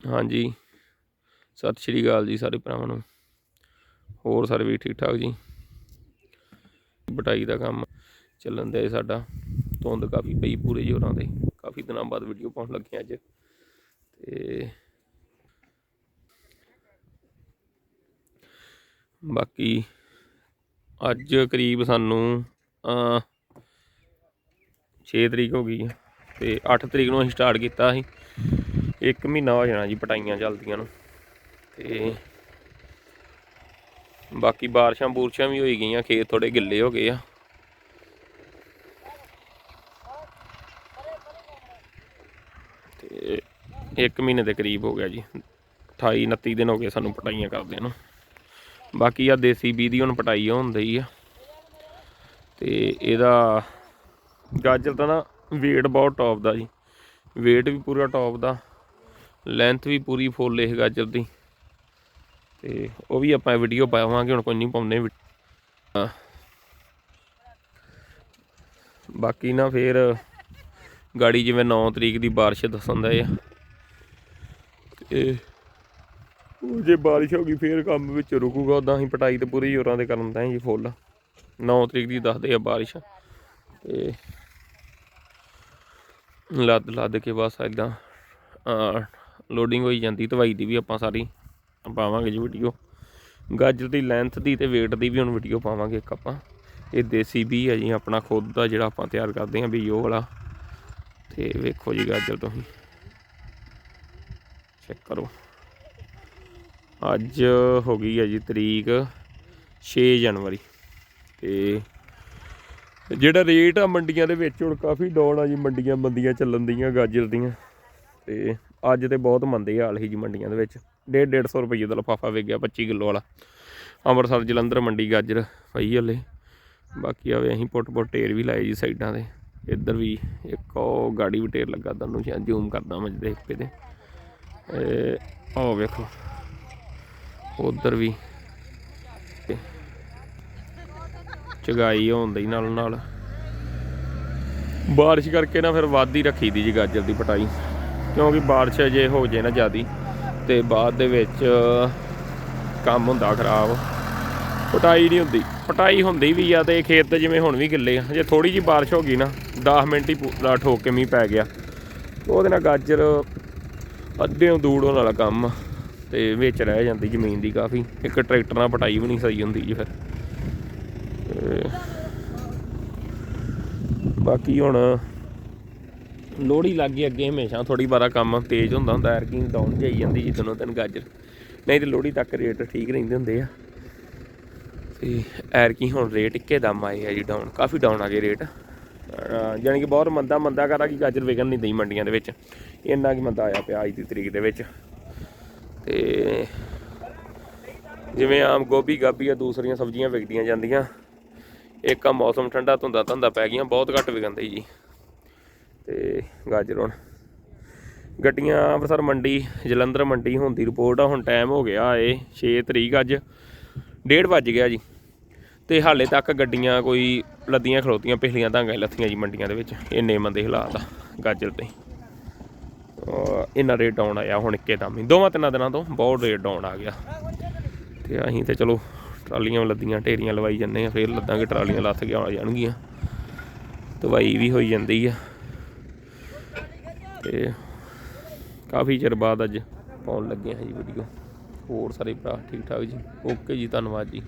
ਹਾਂਜੀ। ਸਤਿ ਸ਼੍ਰੀ ਅਕਾਲ ਜੀ ਸਾਰੇ ਭਰਾਵਾਂ ਨੂੰ। ਹੋਰ ਸਾਰੇ ਵੀ ਠੀਕ ਠਾਕ ਜੀ? ਬਟਾਈ ਦਾ ਕੰਮ ਚੱਲਣ ਦੇ ਸਾਡਾ। ਧੁੰਦ ਕਾਫੀ ਪਈ ਪੂਰੇ ਜੋਰਾਂ ਤੇ। ਕਾਫੀ ਦਿਨਾਂ ਬਾਅਦ ਵੀਡੀਓ ਪਾਉਣ ਲੱਗੇ ਅੱਜ। ਤੇ ਬਾਕੀ ਅੱਜ ਕਰੀਬ ਸਾਨੂੰ ਅ 6 ਤਰੀਕ ਹੋ ਗਈ ਆ। ਤੇ 8 ਤਰੀਕ ਨੂੰ ਅਸੀਂ ਸਟਾਰਟ ਕੀਤਾ ਸੀ। ਇੱਕ ਮਹੀਨਾ ਹੋ ਜਾਣਾ ਜੀ ਪਟਾਈਆਂ ਚੱਲਦੀਆਂ ਨੂੰ। ਤੇ ਬਾਕੀ ਬਾਰਿਸ਼ਾਂ ਬੂਰਸ਼ਾਂ ਵੀ ਹੋਈ ਗਈਆਂ, ਖੇਤ ਥੋੜੇ ਗਿੱਲੇ ਹੋ ਗਏ ਆ। ਤੇ ਇੱਕ ਮਹੀਨੇ ਦੇ ਕਰੀਬ ਹੋ ਗਿਆ ਜੀ। 28 29 ਦਿਨ ਹੋ ਗਏ ਸਾਨੂੰ ਪਟਾਈਆਂ ਕਰਦੇ ਨੂੰ। ਬਾਕੀ ਆ ਦੇਸੀ ਬੀ ਦੀ ਹੁਣ ਪਟਾਈ ਹੁੰਦੀ ਆ। ਤੇ ਇਹਦਾ ਗਾਜਰ ਦਾ ਨਾ weight ਬਹੁਤ ਟੌਪ ਦਾ ਜੀ। weight ਵੀ ਪੂਰਾ ਟੌਪ ਦਾ। ਲੈਂਥ ਵੀ ਪੂਰੀ ਫੁੱਲ ਇਹ ਗਾਜਰ ਦੀ। ਤੇ ਉਹ ਵੀ ਆਪਾਂ ਵੀਡੀਓ ਪਾਵਾਂਗੇ, ਹੁਣ ਕੋਈ ਨਹੀਂ ਪਾਉਂਦੇ ਬਾਕੀ ਨਾ ਫੇਰ ਗਾੜੀ ਜਿਵੇਂ 9 ਤਰੀਕ ਦੀ ਬਾਰਿਸ਼ ਦੱਸਣ ਦਾ ਆ। ਤੇ ਉਹ ਜੇ ਬਾਰਿਸ਼ ਹੋ ਗਈ, ਫੇਰ ਕੰਮ ਵਿੱਚ ਰੁਕੂਗਾ ਉਦਾਂ ਹੀ ਪਟਾਈ ਤੇ ਪੂਰੀ ਜ਼ੋਰਾਂ ਤੇ ਕਰਨ ਦਾ ਜੀ ਫੁੱਲ 9 ਤਰੀਕ ਦੀ ਦੱਸਦੇ ਆ ਬਾਰਿਸ਼। ਤੇ ਲੱਦ ਲੱਦ ਕੇ ਬਸ ਇਦਾਂ ਲੋਡਿੰਗ ਹੋਈ ਜਾਂਦੀ, ਦਵਾਈ ਦੀ ਵੀ ਆਪਾਂ ਸਾਰੀ ਪਾਵਾਂਗੇ ਜੀ ਵੀਡੀਓ ਗਾਜਰ ਦੀ ਲੈਂਥ ਦੀ ਤੇ weight ਦੀ ਵੀ ਹੁਣ ਵੀਡੀਓ ਪਾਵਾਂਗੇ ਇੱਕ ਆਪਾਂ। ਇਹ ਦੇਸੀ ਵੀ ਹੈ ਜੀ, ਆਪਣਾ ਖੁਦ ਦਾ ਜਿਹੜਾ ਆਪਾਂ ਤਿਆਰ ਕਰਦੇ ਹਾਂ ਵੀ ਉਹ ਵਾਲਾ। ਤੇ ਵੇਖੋ ਜੀ ਗਾਜਰ ਤੁਸੀਂ। ਚੈੱਕ ਕਰੋ। ਅੱਜ ਹੋ ਗਈ ਹੈ ਜੀ ਤਰੀਕ 6 ਜਨਵਰੀ। ਤੇ ਜਿਹੜਾ ਰੇਟ ਆ ਮੰਡੀਆਂ ਦੇ ਵਿੱਚ ਹੁਣ ਕਾਫੀ ਡਾਊਨ ਆ ਜੀ ਮੰਡੀਆਂ ਮੰਦੀਆਂ ਚੱਲਣ ਦੀਆਂ ਗਾਜਰ ਦੀਆਂ। ਤੇ ਅੱਜ ਤੇ ਬਹੁਤ ਮੰਦੇ ਹਾਲ ਸੀ ਜੀ ਮੰਡੀਆਂ ਦੇ ਵਿੱਚ। 1.5 150 ਰੁਪਏ ਦਾ ਲਫਾਫਾ ਵਿਕ ਗਿਆ 25 ਕਿਲੋ ਵਾਲਾ। ਅੰਮ੍ਰਿਤਸਰ, ਜਲੰਧਰ ਮੰਡੀ ਗਾਜਰ ਪਈ ਹਲੇ। ਬਾਕੀ ਆਵੇ ਅਸੀਂ ਪੁੱਟ ਪੁੱਟ ਢੇਰ ਵੀ ਲਾਏ ਜੀ ਸਾਈਡਾਂ ਤੇ। ਇੱਧਰ ਵੀ ਇੱਕ ਉਹ ਗਾੜੀ ਵੀ ਢੇਰ ਲੱਗਾ ਤੁਹਾਨੂੰ ਸ਼ਾਇਦ ਜ਼ੂਮ ਕਰਦਾ ਮੈਂ ਦੇਖ ਕੇ ਤੇ। ਇਹ ਆਹ ਵੇਖੋ, ਉਧਰ ਵੀ ਤੇ ਚਗਾਈ ਹੁੰਦੀ ਨਾਲ ਨਾਲ। ਬਾਰਿਸ਼ ਕਰਕੇ ਨਾ ਫਿਰ ਵੱਧ ਹੀ ਰੱਖੀ ਦੀ ਜੀ ਗਾਜਰ ਦੀ ਪਟਾਈ। ਕਿਉਂਕਿ ਬਾਰਿਸ਼ ਜੇ ਹੋ ਜੇ ਨਾ ਜ਼ਿਆਦੀ ਤੇ ਬਾਅਦ ਦੇ ਵਿੱਚ ਕੰਮ ਹੁੰਦਾ ਖਰਾਬ। ਪਟਾਈ ਨਹੀਂ ਹੁੰਦੀ। ਪਟਾਈ ਹੁੰਦੀ ਵੀ ਆ ਤੇ ਖੇਤ ਤੇ ਜਿਵੇਂ ਹੁਣ ਵੀ ਗਿੱਲੇ ਆ। ਜੇ ਥੋੜੀ ਜੀ ਬਾਰਿਸ਼ ਹੋ ਗਈ ਨਾ 10 ਮਿੰਟ ਹੀ ਪੂਰਾ ਠੋਕ ਕੇ ਮੀਂਹ ਪੈ ਗਿਆ। ਉਹਦੇ ਨਾਲ ਗਾਜਰ ਅੱਧੇ ਦੂੜ ਹੋਣ ਵਾਲਾ ਕੰਮ ਆ ਤੇ ਵਿੱਚ ਰਹਿ ਜਾਂਦੀ ਜ਼ਮੀਨ ਦੀ ਕਾਫੀ। ਇੱਕ ਟਰੈਕਟਰ ਨਾਲ ਪਟਾਈ ਵੀ ਨਹੀਂ ਸਹੀ ਹੁੰਦੀ ਜੀ ਫਿਰ। ਤੇ ਬਾਕੀ ਹੁਣ ਲੋੜੀ ਲੱਗ ਗਈ ਅੱਗੇ ਹਮੇਸ਼ਾ ਥੋੜੀ ਬਾਰਾ ਕੰਮ ਤੇਜ਼ ਹੁੰਦਾ ਹੁੰਦਾ ਐਰਕੀ ਡਾਊਨ ਜਾਈ ਜਾਂਦੀ ਜੀ ਦੋਨੋਂ ਤਿੰਨ ਗਾਜਰ। ਨਹੀਂ ਤੇ ਲੋੜੀ ਤੱਕ ਰੇਟ ਠੀਕ ਰਹਿੰਦੇ ਹੁੰਦੇ ਆ। ਤੇ ਐਰਕੀ ਹੁਣ ਰੇਟ ਇੱਕੇ ਦਮ ਆਏ ਆ ਜੀ ਡਾਊਨ ਕਾਫੀ ਡਾਊਨ ਆ ਗਏ ਰੇਟ। ਜਾਨੀ ਕਿ ਬਹੁਤ ਮੰਦਾ ਮੰਦਾ ਕਰਾ ਕਿ ਗਾਜਰ ਵਿਕਣ ਨਹੀਂ ਦਈ ਮੰਡੀਆਂ ਦੇ ਵਿੱਚ। ਇੰਨਾ ਕੀ ਮੰਦਾ ਆਇਆ ਪਿਆ ਅੱਜ ਦੀ ਤਰੀਕ ਦੇ ਵਿੱਚ। ਤੇ ਜਿਵੇਂ ਆਮ ਗੋਭੀ, ਗਾਭੀ ਆ, ਦੂਸਰੀਆਂ ਸਬਜ਼ੀਆਂ ਵਿਕਦੀਆਂ ਜਾਂਦੀਆਂ। ਇੱਕ ਆ ਮੌਸਮ ਠੰਡਾ ਧੁੰਦਾ ਧੰਦਾ ਪੈ ਗਈਆਂ, ਬਹੁਤ ਘੱਟ ਵਿਕਣਦੇ ਜੀ। ਤੇ ਗਾਜਰ ਹੁਣ। ਗੱਡੀਆਂ ਅੰਮ੍ਰਿਤਸਰ ਮੰਡੀ, ਜਲੰਧਰ ਮੰਡੀ ਹੁੰਦੀ ਰਿਪੋਰਟ ਆ, ਹੁਣ ਟਾਈਮ ਹੋ ਗਿਆ ਏ 6 ਤਰੀਕ ਅੱਜ 1:30 ਵੱਜ ਗਿਆ ਜੀ। ਤੇ ਹਾਲੇ ਤੱਕ ਗੱਡੀਆਂ ਕੋਈ ਲੱਦੀਆਂ ਖਲੋਤੀਆਂ, ਪਿਛਲੀਆਂ ਤਾਂ ਲੱਥੀਆਂ ਜੀ ਮੰਡੀਆਂ ਦੇ ਵਿੱਚ, ਇੰਨੇ ਮੰਦੇ ਹਾਲਾਤ ਆ ਗਾਜਰ ਤੇ। ਅਹ ਇੰਨਾ ਰੇਟ ਡਾਊਨ ਆਇਆ ਹੁਣ ਇੱਕੇ ਦਮ ਹੀ। ਦੋਵਾਂ ਤਿੰਨਾਂ ਦਿਨਾਂ ਤੋਂ ਬਹੁਤ ਰੇਟ ਡਾਊਨ ਆ ਗਿਆ। ਤੇ ਅਸੀਂ ਤੇ ਚਲੋ ਟਰਾਲੀਆਂ ਲੱਦੀਆਂ, ਢੇਰੀਆਂ ਲਵਾਈ ਜੰਨੇ ਆ, ਫੇਰ ਲੱਦਾਂਗੇ ਟਰਾਲੀਆਂ ਲੱਥ ਕੇ ਆ ਜਾਣਗੀਆਂ। ਦਵਾਈ ਵੀ ਹੋਈ ਜਾਂਦੀ ਆ। ਤੇ ਕਾਫੀ ਚਿਰ ਬਾਅਦ ਅੱਜ ਪਾਉਣ ਲੱਗੇ ਹਾਂ ਜੀ ਵੀਡੀਓ ਹੋਰ ਸਾਰੇ ਭਰਾ ਠੀਕ ਠਾਕ ਜੀ। ਓਕੇ ਜੀ, ਧੰਨਵਾਦ ਜੀ।